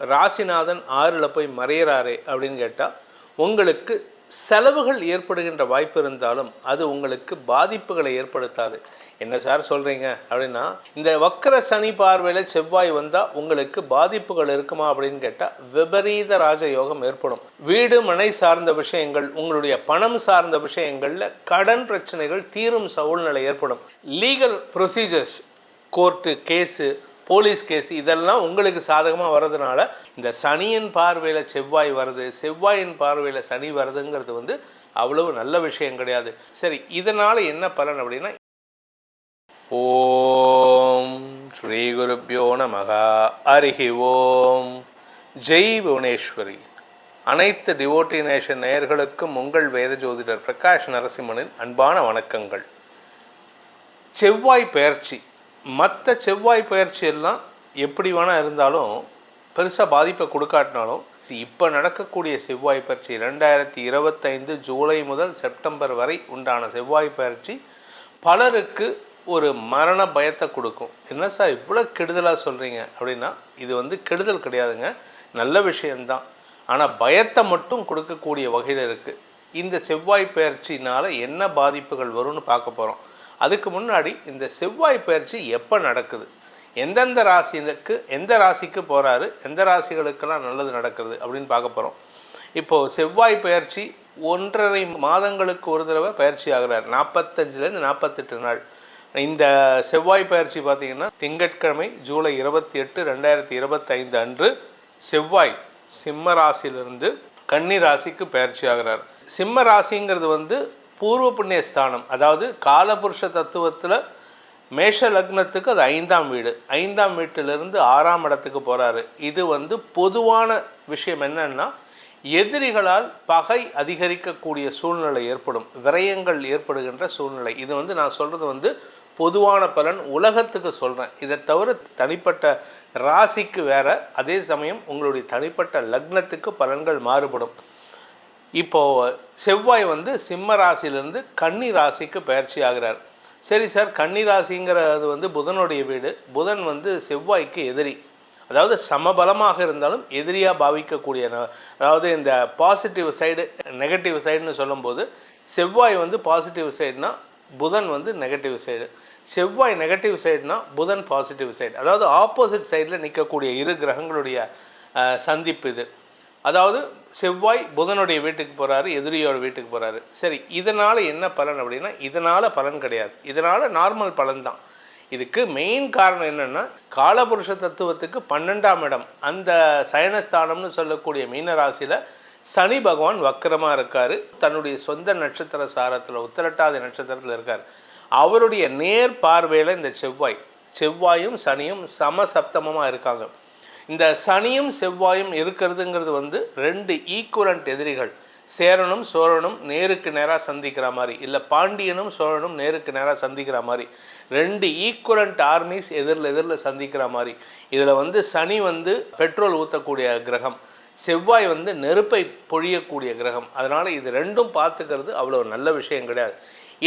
ராசிநாதன் ஆறில் போய் மறையிறாரே அப்படின்னு கேட்டால் உங்களுக்கு செலவுகள் ஏற்படுகின்ற வாய்ப்பு இருந்தாலும் அது உங்களுக்கு பாதிப்புகளை ஏற்படுத்தாது. என்ன சார் சொல்கிறீங்க அப்படின்னா இந்த வக்கர சனி பார்வையில் செவ்வாய் வந்தால் உங்களுக்கு பாதிப்புகள் இருக்குமா அப்படின்னு கேட்டால் விபரீத ராஜயோகம் ஏற்படும். வீடு மனை சார்ந்த விஷயங்கள் உங்களுடைய பணம் சார்ந்த விஷயங்களில் கடன் பிரச்சனைகள் தீரும் சூழ்நிலை ஏற்படும். Legal procedures court case police case இதெல்லாம் உங்களுக்கு சாதகமாக வர்றதுனால இந்த சனியின் பார்வையில் செவ்வாய் வருது செவ்வாயின் பார்வையில் சனி வருதுங்கிறது வந்து அவ்வளவு நல்ல விஷயம் கிடையாது. சரி இதனால் என்ன பலன் அப்படின்னா ஓம் ஸ்ரீ குருப்பியோ நமகா. அரிஹி ஓம். ஜெய் புவனேஸ்வரி. அனைத்து டிவோட்டி நேஷன் நேயர்களுக்கும் உங்கள் வேத ஜோதிடர் பிரகாஷ் நரசிம்மனின் அன்பான வணக்கங்கள். செவ்வாய் பெயர்ச்சி. மற்ற செவ்வாய் பயிற்சி எல்லாம் எப்படி வேணால் இருந்தாலும் பெருசாக பாதிப்பை கொடுக்காட்டினாலும் இப்போ நடக்கக்கூடிய செவ்வாய் பயிற்சி ரெண்டாயிரத்தி இருபத்தைந்து ஜூலை முதல் செப்டம்பர் வரை உண்டான செவ்வாய் பயிற்சி பலருக்கு ஒரு மரண பயத்தை கொடுக்கும். என்ன சார் இவ்வளோ கெடுதலாக சொல்கிறீங்க அப்படின்னா இது வந்து கெடுதல் கிடையாதுங்க. நல்ல விஷயம்தான். ஆனால் பயத்தை மட்டும் கொடுக்கக்கூடிய வகையில் இருக்குது இந்த செவ்வாய் பயிற்சினால் என்ன பாதிப்புகள் வரும்னு பார்க்க போகிறோம் அதுக்கு முன்னாடி இந்த செவ்வாய் பயிற்சி எப்போ நடக்குது? எந்தெந்த ராசிகளுக்கு எந்த ராசிக்கு போகிறாரு எந்த ராசிகளுக்கெல்லாம் நல்லது நடக்கிறது அப்படின்னு பார்க்க போகிறோம் இப்போது செவ்வாய் பயிற்சி ஒன்றரை மாதங்களுக்கு ஒரு தடவை பயிற்சி ஆகிறார். நாற்பத்தஞ்சிலேருந்து நாற்பத்தெட்டு நாள். இந்த செவ்வாய் பயிற்சி பார்த்திங்கன்னா திங்கட்கிழமை ஜூலை இருபத்தி எட்டு ரெண்டாயிரத்தி இருபத்தைந்து அன்று செவ்வாய் சிம்ம ராசியிலிருந்து கன்னி ராசிக்கு பயிற்சி ஆகிறார். சிம்ம ராசிங்கிறது வந்து பூர்வ புண்ணிய ஸ்தானம் அதாவது காலபுருஷ தத்துவத்தில் மேஷ லக்னத்துக்கு அது ஐந்தாம் வீடு. ஐந்தாம் வீட்டிலிருந்து ஆறாம் இடத்துக்கு போகிறாரு இது வந்து பொதுவான விஷயம் என்னன்னா எதிரிகளால் பகை அதிகரிக்கக்கூடிய சூழ்நிலை ஏற்படும். விரயங்கள் ஏற்படுகின்ற சூழ்நிலை. இது வந்து நான் சொல்கிறது வந்து பொதுவான பலன். உலகத்துக்கு சொல்கிறேன் இதை தவிர தனிப்பட்ட ராசிக்கு வேற. அதே சமயம் உங்களுடைய தனிப்பட்ட லக்னத்துக்கு பலன்கள் மாறுபடும். இப்போது செவ்வாய் வந்து சிம்ம ராசியிலேருந்து கன்னி ராசிக்கு பயிற்சி ஆகிறார். சரி சார் கன்னி ராசிங்கிறது வந்து புதனுடைய வீடு. புதன் வந்து செவ்வாய்க்கு எதிரி. அதாவது சமபலமாக இருந்தாலும் எதிரியாக பாவிக்கக்கூடிய ந- அதாவது இந்த பாசிட்டிவ் சைடு நெகட்டிவ் சைடுன்னு சொல்லும்போது செவ்வாய் வந்து பாசிட்டிவ் சைடுனா புதன் வந்து நெகட்டிவ் சைடு செவ்வாய் நெகட்டிவ் சைடுனா புதன் பாசிட்டிவ் சைடு அதாவது ஆப்போசிட் சைடில் நிற்கக்கூடிய இரு கிரகங்களுடைய சந்திப்பு இது. அதாவது செவ்வாய் புதனுடைய வீட்டுக்கு போகிறாரு எதிரியோட வீட்டுக்கு போகிறாரு சரி இதனால் என்ன பலன் அப்படின்னா இதனால் பலன் கிடையாது. இதனால் நார்மல் பலன் தான். இதுக்கு மெயின் காரணம் என்னென்னா காலபுருஷ தத்துவத்துக்கு பன்னெண்டாம் இடம். அந்த சயனஸ்தானம்னு சொல்லக்கூடிய மீன ராசியில் சனி பகவான் வக்கரமாக இருக்கார். தன்னுடைய சொந்த நட்சத்திர சாரத்தில் உத்திரட்டாதி நட்சத்திரத்தில் இருக்கார். அவருடைய நேர் பார்வையில் இந்த செவ்வாய் செவ்வாயும் சனியும் சமசப்தமமாக இருக்காங்க. இந்த சனியும் செவ்வாயும் இருக்கிறதுங்கிறது வந்து ரெண்டு ஈக்குவலண்ட் எதிரிகள். சேரனும் சோழனும் நேருக்கு நேராக சந்திக்கிற மாதிரி. இல்லை பாண்டியனும் சோழனும் நேருக்கு நேராக சந்திக்கிற மாதிரி. ரெண்டு ஈக்குவலண்ட் ஆர்மிஸ் எதிரில் எதிரில் சந்திக்கிற மாதிரி. இதில் வந்து சனி வந்து பெட்ரோல் ஊற்றக்கூடிய கிரகம். செவ்வாய் வந்து நெருப்பை பொழியக்கூடிய கிரகம். அதனால் இது ரெண்டும் பார்த்துக்கிறது அவ்வளோ நல்ல விஷயம் கிடையாது.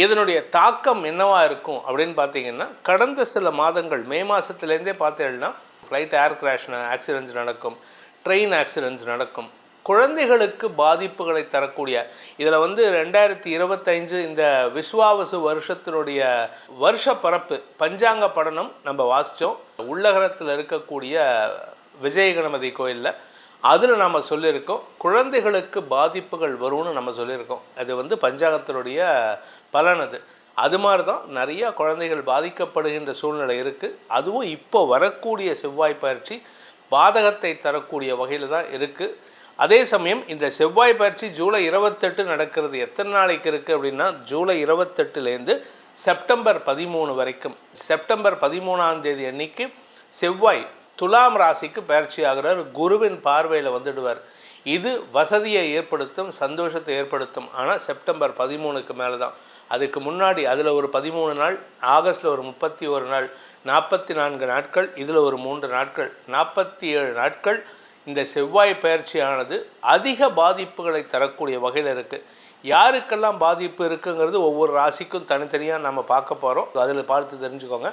இதனுடைய தாக்கம் என்னவாக இருக்கும் அப்படின்னு பார்த்தீங்கன்னா கடந்த சில மாதங்கள் மே மாதத்துலேருந்தே பார்த்தீங்கன்னா ஃப்ளைட் ஏர் கிராஷ் ஆக்சிடென்ட்ஸ் நடக்கும் ட்ரெயின் ஆக்சிடென்ட்ஸ் நடக்கும் குழந்தைகளுக்கு பாதிப்புகளை தரக்கூடிய இதில் வந்து ரெண்டாயிரத்தி இருபத்தைஞ்சு இந்த விஸ்வாவசு வருஷத்தினுடைய வருஷ பரப்பு பஞ்சாங்க படனம் நம்ம வாசித்தோம் உள்ளகரத்தில் இருக்கக்கூடிய விஜய கணபதி கோயிலில் அதில் நம்ம சொல்லியிருக்கோம் குழந்தைகளுக்கு பாதிப்புகள் வரும்னு நம்ம சொல்லியிருக்கோம். அது வந்து பஞ்சாங்கத்தினுடைய பலன் அது. அது மாதிரி தான் நிறையா குழந்தைகள் பாதிக்கப்படுகின்ற சூழ்நிலை இருக்குது அதுவும் இப்போ வரக்கூடிய செவ்வாய் பயிற்சி பாதகத்தை தரக்கூடிய வகையில் தான் இருக்குது அதே சமயம் இந்த செவ்வாய் பயிற்சி ஜூலை இருபத்தெட்டு நடக்கிறது எத்தனை நாளைக்கு இருக்குது அப்படின்னா ஜூலை இருபத்தெட்டுலேருந்து செப்டம்பர் பதிமூணு வரைக்கும். செப்டம்பர் பதிமூணாம் தேதி அன்னைக்கு செவ்வாய் துலாம் ராசிக்கு பயிற்சி ஆகிறார். குருவின் பார்வையில் வந்துடுவார். இது வசதியை ஏற்படுத்தும் சந்தோஷத்தை ஏற்படுத்தும். ஆனால் செப்டம்பர் பதிமூணுக்கு மேலே தான் அதுக்கு முன்னாடி அதில் ஒரு பதிமூணு நாள் ஆகஸ்ட்டில் ஒரு முப்பத்தி ஒரு நாள் நாற்பத்தி நான்கு நாட்கள் இதில் ஒரு மூன்று நாட்கள் நாற்பத்தி ஏழு நாட்கள் இந்த செவ்வாய் பயிற்சியானது அதிக பாதிப்புகளை தரக்கூடிய வகையில் இருக்குது யாருக்கெல்லாம் பாதிப்பு இருக்குங்கிறது ஒவ்வொரு ராசிக்கும் தனித்தனியாக நம்ம பார்க்க போகிறோம் அதில் பார்த்து தெரிஞ்சுக்கோங்க.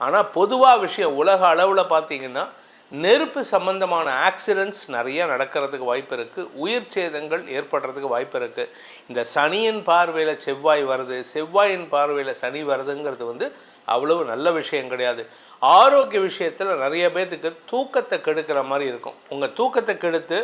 ஆனால் பொதுவாக விஷயம் உலக அளவில் பார்த்தீங்கன்னா நெருப்பு சம்பந்தமான ஆக்சிடென்ட்ஸ் நிறைய நடக்கிறதுக்கு வாய்ப்பு இருக்குது உயிர் சேதங்கள் ஏற்படுறதுக்கு வாய்ப்பு இருக்குது இந்த சனியின் பார்வையில் செவ்வாய் வருது. செவ்வாயின் பார்வையில் சனி வருதுங்கிறது வந்து அவ்வளவு நல்ல விஷயம் கிடையாது. ஆரோக்கிய விஷயத்தில் நிறைய பேர்த்துக்கு தூக்கத்தை கெடுக்கிற மாதிரி இருக்கும். உங்கள் தூக்கத்தை கெடுத்து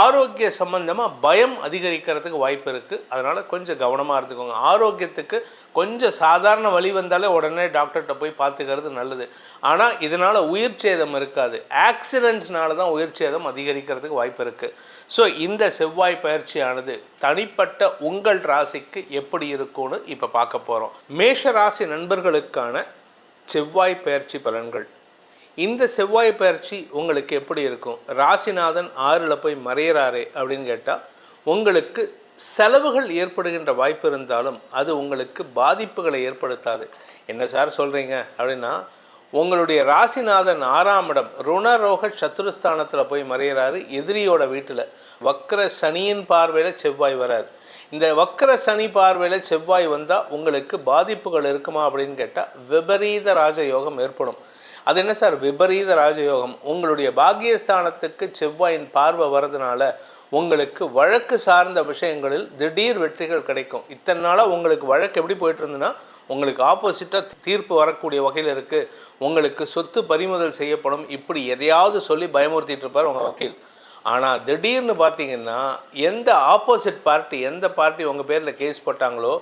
ஆரோக்கிய சம்பந்தமாக பயம் அதிகரிக்கிறதுக்கு வாய்ப்பு இருக்குது அதனால் கொஞ்சம் கவனமாக இருந்துக்கோங்க. ஆரோக்கியத்துக்கு கொஞ்சம் சாதாரண வழி வந்தாலே உடனே டாக்டர்கிட்ட போய் பார்த்துக்கிறது நல்லது. ஆனால் இதனால் உயிர் சேதம் இருக்காது. ஆக்சிடென்ட்ஸ்னால தான் உயிர் சேதம் அதிகரிக்கிறதுக்கு வாய்ப்பு இருக்குது ஸோ இந்த செவ்வாய் பயிற்சியானது தனிப்பட்ட உங்கள் ராசிக்கு எப்படி இருக்கும்னு இப்போ பார்க்க போகிறோம் மேஷ ராசி நண்பர்களுக்கான செவ்வாய் பயிற்சி பலன்கள். இந்த செவ்வாய் பயிற்சி உங்களுக்கு எப்படி இருக்கும்? ராசிநாதன் ஆறில் போய் மறையிறாரே அப்படின்னு கேட்டால் உங்களுக்கு செலவுகள் ஏற்படுகின்ற வாய்ப்பு இருந்தாலும் அது உங்களுக்கு பாதிப்புகளை ஏற்படுத்தாது. என்ன சார் சொல்கிறீங்க அப்படின்னா உங்களுடைய ராசிநாதன் ஆறாம் இடம் ருணரோக சத்துருஸ்தானத்தில் போய் மறையிறாரு எதிரியோட வீட்டில். வக்கர சனியின் பார்வையில் செவ்வாய் வராது இந்த வக்கர சனி பார்வையில் செவ்வாய் வந்தால் உங்களுக்கு பாதிப்புகள் இருக்குமா அப்படின்னு கேட்டால் விபரீத ராஜயோகம் ஏற்படும். அது என்ன சார்? விபரீத ராஜயோகம். உங்களுடைய பாக்கியஸ்தானத்துக்கு செவ்வாயின் பார்வை வரதுனால உங்களுக்கு வழக்கு சார்ந்த விஷயங்களில் திடீர் வெற்றிகள் கிடைக்கும். இத்தனை நாளாக உங்களுக்கு வழக்கு எப்படி போயிட்டு இருந்ததுன்னா உங்களுக்கு ஆப்போசிட்டாக தீர்ப்பு வரக்கூடிய வகையில் இருக்குது உங்களுக்கு சொத்து பறிமுதல் செய்யப்படும். இப்படி எதையாவது சொல்லி பயமுறுத்திட்டு இருப்பார் உங்கள் வக்கீல். ஆனால் திடீர்னு பார்த்தீங்கன்னா எந்த ஆப்போசிட் பார்ட்டி எந்த பார்ட்டி உங்கள் பேரில் கேஸ் போட்டாங்களோ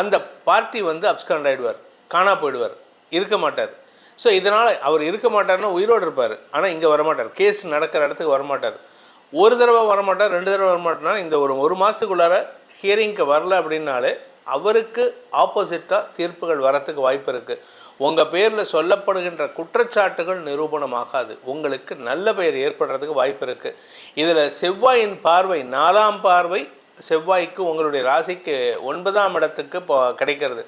அந்த பார்ட்டி வந்து அப்ஸ்கண்ட் ஆகிடுவார் காணா போயிடுவார். இருக்க மாட்டார். ஸோ இதனால் அவர் இருக்க மாட்டார்னா உயிரோடு இருப்பார். ஆனால் இங்கே வரமாட்டார். கேஸ் நடக்கிற இடத்துக்கு வரமாட்டார். ஒரு தடவை வரமாட்டார் ரெண்டு தடவை வரமாட்டார்னா இந்த ஒரு ஒரு மாதத்துக்குள்ளார ஹியரிங்க்கு வரல அப்படின்னாலே அவருக்கு ஆப்போசிட்டாக தீர்ப்புகள் வரத்துக்கு வாய்ப்பு இருக்குது உங்கள் பேரில் சொல்லப்படுகின்ற குற்றச்சாட்டுகள் நிரூபணமாகாது. உங்களுக்கு நல்ல பெயர் ஏற்படுறதுக்கு வாய்ப்பு இருக்குது இதில் செவ்வாயின் பார்வை நாலாம் பார்வை செவ்வாய்க்கு உங்களுடைய ராசிக்கு ஒன்பதாம் இடத்துக்கு இப்போ கிடைக்கிறது.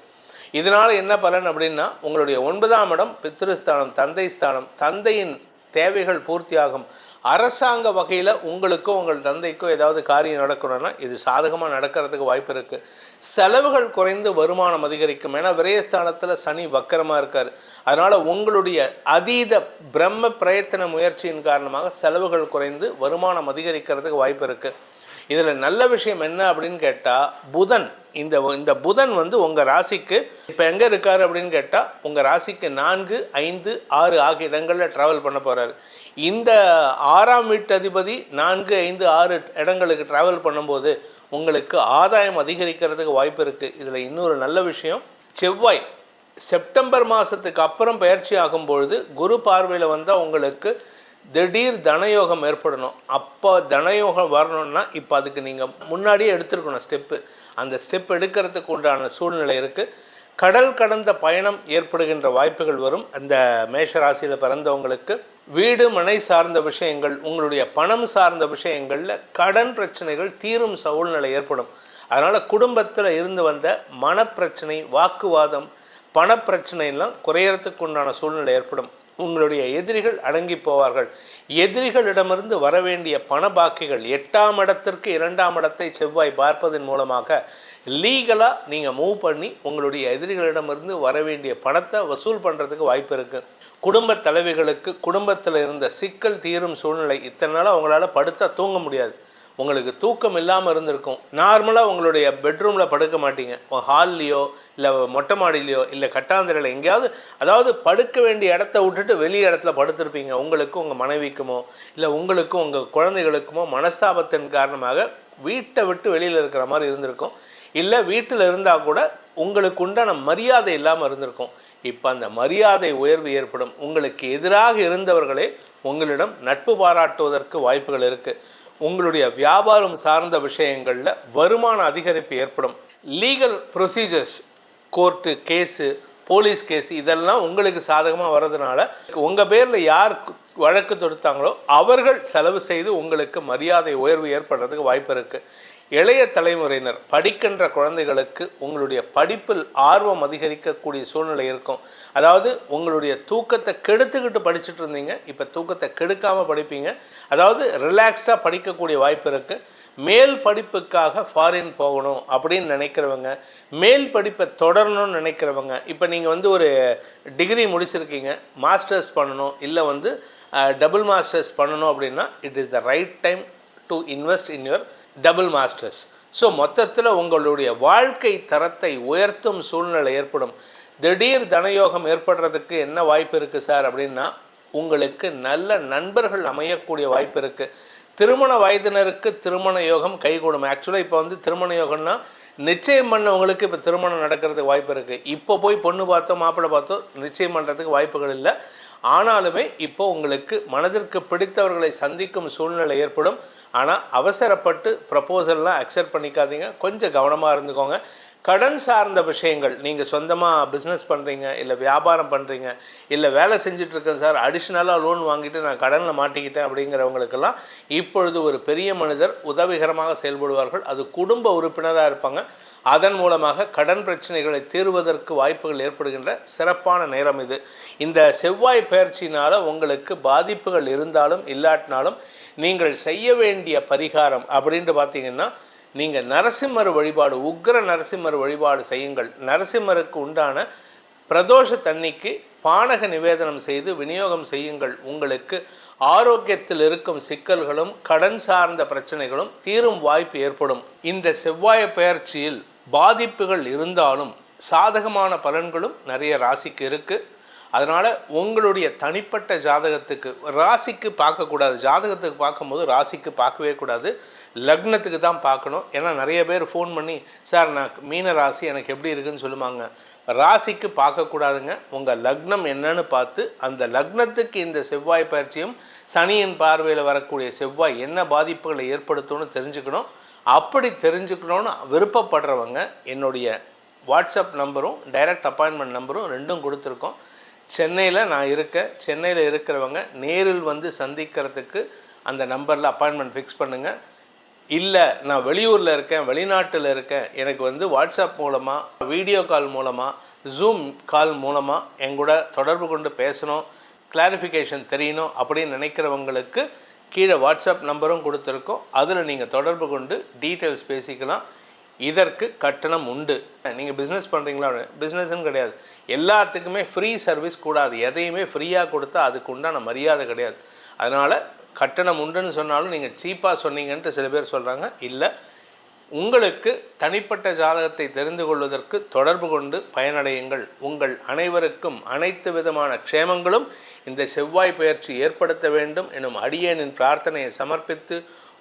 இதனால் என்ன பலன் அப்படின்னா உங்களுடைய ஒன்பதாம் இடம் பித்திருஸ்தானம் தந்தை ஸ்தானம். தந்தையின் தேவைகள் பூர்த்தியாகும். அரசாங்க வகையில் உங்களுக்கோ உங்கள் தந்தைக்கோ ஏதாவது காரியம் நடக்கணும்னா இது சாதகமாக நடக்கிறதுக்கு வாய்ப்பு இருக்குது செலவுகள் குறைந்து வருமானம் அதிகரிக்கும். ஏன்னா விரயஸ்தானத்தில் சனி வக்கரமாக இருக்கார். அதனால் உங்களுடைய அதீத பிரம்ம பிரயத்தன முயற்சியின் காரணமாக செலவுகள் குறைந்து வருமானம் அதிகரிக்கிறதுக்கு வாய்ப்பு இருக்குது இதில் நல்ல விஷயம் என்ன அப்படின்னு கேட்டால் புதன். இந்த இந்த புதன் வந்து உங்கள் ராசிக்கு இப்போ எங்கே இருக்கார் அப்படின்னு கேட்டால் உங்கள் ராசிக்கு நான்கு ஐந்து ஆறு ஆகிய இடங்களில் ட்ராவல் பண்ண போகிறாரு இந்த ஆறாம் வீட்டு அதிபதி நான்கு ஐந்து ஆறு இடங்களுக்கு ட்ராவல் பண்ணும்போது உங்களுக்கு ஆதாயம் அதிகரிக்கிறதுக்கு வாய்ப்பு இருக்குது இதில் இன்னொரு நல்ல விஷயம் செவ்வாய். செப்டம்பர் மாதத்துக்கு அப்புறம் பயிற்சி ஆகும்பொழுது குரு பார்வையில் வந்தால் உங்களுக்கு திடீர் தனயோகம் ஏற்படணும். அப்போ தனயோகம் வரணும்னா இப்போ அதுக்கு நீங்கள் முன்னாடியே எடுத்துருக்கணும் ஸ்டெப்பு அந்த ஸ்டெப் எடுக்கிறதுக்கு உண்டான சூழ்நிலை இருக்குது கடல் கடந்த பயணம் ஏற்படுகின்ற வாய்ப்புகள் வரும். அந்த மேஷராசியில் பிறந்தவங்களுக்கு வீடு மனை சார்ந்த விஷயங்கள் உங்களுடைய பணம் சார்ந்த விஷயங்களில் கடன் பிரச்சனைகள் தீரும் சூழ்நிலை ஏற்படும். அதனால் குடும்பத்தில் இருந்து வந்த மனப்பிரச்சனை வாக்குவாதம் பணப்பிரச்சனைலாம் குறையறதுக்கு உண்டான சூழ்நிலை ஏற்படும். உங்களுடைய எதிரிகள் அடங்கி போவார்கள். எதிரிகளிடமிருந்து வர வேண்டிய பண பாக்கிகள் எட்டாம் இடத்திற்கு இரண்டாம் இடத்தை செவ்வாய் பார்ப்பதன் மூலமாக லீகலாக நீங்கள் மூவ் பண்ணி உங்களுடைய எதிரிகளிடமிருந்து வர வேண்டிய பணத்தை வசூல் பண்ணுறதுக்கு வாய்ப்பு இருக்குது குடும்ப தலைவிகளுக்கு குடும்பத்தில் இருந்த சிக்கல் தீரும் சூழ்நிலை இத்தனை நாளாக அவங்களால படுத்தா தூங்க முடியாது. உங்களுக்கு தூக்கம் இல்லாமல் இருந்திருக்கும். நார்மலாக உங்களுடைய பெட்ரூமில் படுக்க மாட்டீங்க. ஹால்லையோ இல்லை மொட்டை மாடிலையோ இல்லை கட்டாந்திரையில் எங்கேயாவது அதாவது படுக்க வேண்டிய இடத்த விட்டுட்டு வெளி இடத்துல படுத்திருப்பீங்க. உங்களுக்கும் உங்கள் மனைவிக்குமோ இல்லை உங்களுக்கும் உங்கள் குழந்தைகளுக்குமோ மனஸ்தாபத்தின் காரணமாக வீட்டை விட்டு வெளியில் இருக்கிற மாதிரி இருந்திருக்கும். இல்லை வீட்டில் இருந்தால் கூட உங்களுக்கு உண்டான மரியாதை இல்லாமல் இருந்திருக்கும். இப்போ அந்த மரியாதை உயர்வு ஏற்படும். உங்களுக்கு எதிராக இருந்தவர்களே உங்களிடம் நட்பு பாராட்டுவதற்கு வாய்ப்புகள் இருக்குது உங்களுடைய வியாபாரம் சார்ந்த விஷயங்களில் வருமான அதிகரிப்பு ஏற்படும். Legal procedures court case police case இதெல்லாம் உங்களுக்கு சாதகமாக வர்றதுனால உங்கள் பேரில் யார் வழக்கு தொடுத்தாங்களோ அவர்கள் செலவு செய்து உங்களுக்கு மரியாதை உயர்வு ஏற்படுறதுக்கு வாய்ப்பு இருக்குது இளைய தலைமுறையினர் படிக்கின்ற குழந்தைகளுக்கு உங்களுடைய படிப்பில் ஆர்வம் அதிகரிக்கக்கூடிய சூழ்நிலை இருக்கும். அதாவது உங்களுடைய தூக்கத்தை கெடுத்துக்கிட்டு படிச்சுட்டு இருந்தீங்க. இப்போ தூக்கத்தை கெடுக்காமல் படிப்பீங்க. அதாவது ரிலாக்ஸ்டாக படிக்கக்கூடிய வாய்ப்பு இருக்குது மேல் படிப்புக்காக ஃபாரின் போகணும் அப்படின்னு நினைக்கிறவங்க மேல் படிப்பை தொடரணும்னு நினைக்கிறவங்க இப்போ நீங்கள் வந்து ஒரு டிகிரி முடிச்சிருக்கீங்க மாஸ்டர்ஸ் பண்ணணும் இல்லை வந்து டபுள் மாஸ்டர்ஸ் பண்ணணும் அப்படின்னா it is the right time to invest in your double masters so மொத்தத்தில் உங்களுடைய வாழ்க்கை தரத்தை உயர்த்தும் சூழ்நிலை ஏற்படும். திடீர் தனயோகம் ஏற்படுறதுக்கு என்ன வாய்ப்பு இருக்குது சார் அப்படின்னா உங்களுக்கு நல்ல நண்பர்கள் அமையக்கூடிய வாய்ப்பு இருக்குது திருமண வயதினருக்கு திருமண யோகம் கைகூடும். ஆக்சுவலாக இப்போ வந்து திருமண யோகம்னா நிச்சயம் பண்ணவங்களுக்கு இப்போ திருமணம் நடக்கிறதுக்கு வாய்ப்பு இருக்குது இப்போ போய் பொண்ணு பார்த்தோம் மாப்பிள்ளை பார்த்தோம் நிச்சயம் பண்ணுறதுக்கு வாய்ப்புகள் இல்லை. ஆனாலுமே இப்போ உங்களுக்கு மனதிற்கு பிடித்தவர்களை சந்திக்கும் சூழ்நிலை ஏற்படும். ஆனால் அவசரப்பட்டு ப்ரப்போசல்லாம் அக்செப்ட் பண்ணிக்காதீங்க. கொஞ்சம் கவனமாக இருந்துக்கோங்க. கடன் சார்ந்த விஷயங்கள் நீங்கள் சொந்தமாக பிஸ்னஸ் பண்ணுறீங்க இல்லை வியாபாரம் பண்ணுறீங்க இல்லை வேலை செஞ்சிட்ருக்கேன் சார் அடிஷ்னலாக லோன் வாங்கிட்டு நான் கடனில் மாட்டிக்கிட்டேன் அப்படிங்கிறவங்களுக்கெல்லாம் இப்பொழுது ஒரு பெரிய மனிதர் உதவிகரமாக செயல்படுவார்கள். அது குடும்ப உறுப்பினராக இருப்பாங்க. அதன் மூலமாக கடன் பிரச்சனைகளை தீர்வதற்கு வாய்ப்புகள் ஏற்படுகின்ற சிறப்பான நேரம் இது. இந்த செவ்வாய் பயிற்சினால் உங்களுக்கு பாதிப்புகள் இருந்தாலும் இல்லாட்டினாலும் நீங்கள் செய்ய வேண்டிய பரிகாரம் அப்படின்ட்டு பார்த்தீங்கன்னா நீங்கள் நரசிம்மர் வழிபாடு உக்ர நரசிம்மர் வழிபாடு செய்யுங்கள். நரசிம்மருக்கு உண்டான பிரதோஷ தண்ணிக்கு பானக நிவேதனம் செய்து விநியோகம் செய்யுங்கள். உங்களுக்கு ஆரோக்கியத்தில் இருக்கும் சிக்கல்களும் கடன் சார்ந்த பிரச்சனைகளும் தீரும் வாய்ப்பு ஏற்படும். இந்த செவ்வாய பெயர்ச்சியில் பாதிப்புகள் இருந்தாலும் சாதகமான பலன்களும் நிறைய ராசிக்கு இருக்குது அதனால் உங்களுடைய தனிப்பட்ட ஜாதகத்துக்கு ராசிக்கு பார்க்கக்கூடாது. ஜாதகத்துக்கு பார்க்கும்போது ராசிக்கு பார்க்கவே கூடாது. லக்னத்துக்கு தான் பார்க்கணும். ஏன்னா நிறைய பேர் ஃபோன் பண்ணி சார் நான் மீன ராசி எனக்கு எப்படி இருக்குன்னு சொல்லுவாங்க. ராசிக்கு பார்க்கக்கூடாதுங்க. உங்கள் லக்னம் என்னன்னு பார்த்து அந்த லக்னத்துக்கு இந்த செவ்வாய் பயிற்சியும் சனியின் பார்வையில் வரக்கூடிய செவ்வாய் என்ன பாதிப்புகளை ஏற்படுத்தும்னு தெரிஞ்சுக்கணும். அப்படி தெரிஞ்சுக்கணும்னு விருப்பப்படுறவங்க என்னுடைய வாட்ஸ்அப் நம்பரும் டைரக்ட் அப்பாயின்மெண்ட் நம்பரும் ரெண்டும் கொடுத்துருக்கோம். சென்னையில் நான் இருக்கேன். சென்னையில் இருக்கிறவங்க நேரில் வந்து சந்திக்கிறதுக்கு அந்த நம்பரில் அப்பாயின்மெண்ட் ஃபிக்ஸ் பண்ணுங்கள் இல்லை நான் வெளியூரில் இருக்கேன் வெளிநாட்டில் இருக்கேன். எனக்கு வந்து வாட்ஸ்அப் மூலமாக வீடியோ கால் மூலமாக ஜூம் கால் மூலமாக எங்கூட தொடர்பு கொண்டு பேசணும் கிளாரிஃபிகேஷன் தெரியணும் அப்படின்னு நினைக்கிறவங்களுக்கு கீழே வாட்ஸ்அப் நம்பரும் கொடுத்துருக்கோம். அதில் நீங்கள் தொடர்பு கொண்டு டீட்டெயில்ஸ் பேசிக்கலாம். இதற்கு கட்டணம் உண்டு. நீங்கள் பிஸ்னஸ் பண்ணுறீங்களா பிஸ்னஸ்ன்னு கிடையாது. எல்லாத்துக்குமே ஃப்ரீ சர்வீஸ் கூடாது. எதையுமே ஃப்ரீயாக கொடுத்தா அதுக்கு உண்டான மரியாதை கிடையாது. அதனால் கட்டணம் உண்டுன்னு சொன்னாலும் நீங்கள் சீப்பாக சொன்னீங்கன்ட்டு சில பேர் சொல்கிறாங்க இல்லை உங்களுக்கு தனிப்பட்ட ஜாதகத்தை தெரிந்து கொள்வதற்கு தொடர்பு கொண்டு பயனடையுங்கள். உங்கள் அனைவருக்கும் அனைத்து விதமான க்ஷேமங்களும் இந்த செவ்வாய் பயிற்சி ஏற்படுத்த வேண்டும். எனும் அடியேனின் பிரார்த்தனையை சமர்ப்பித்து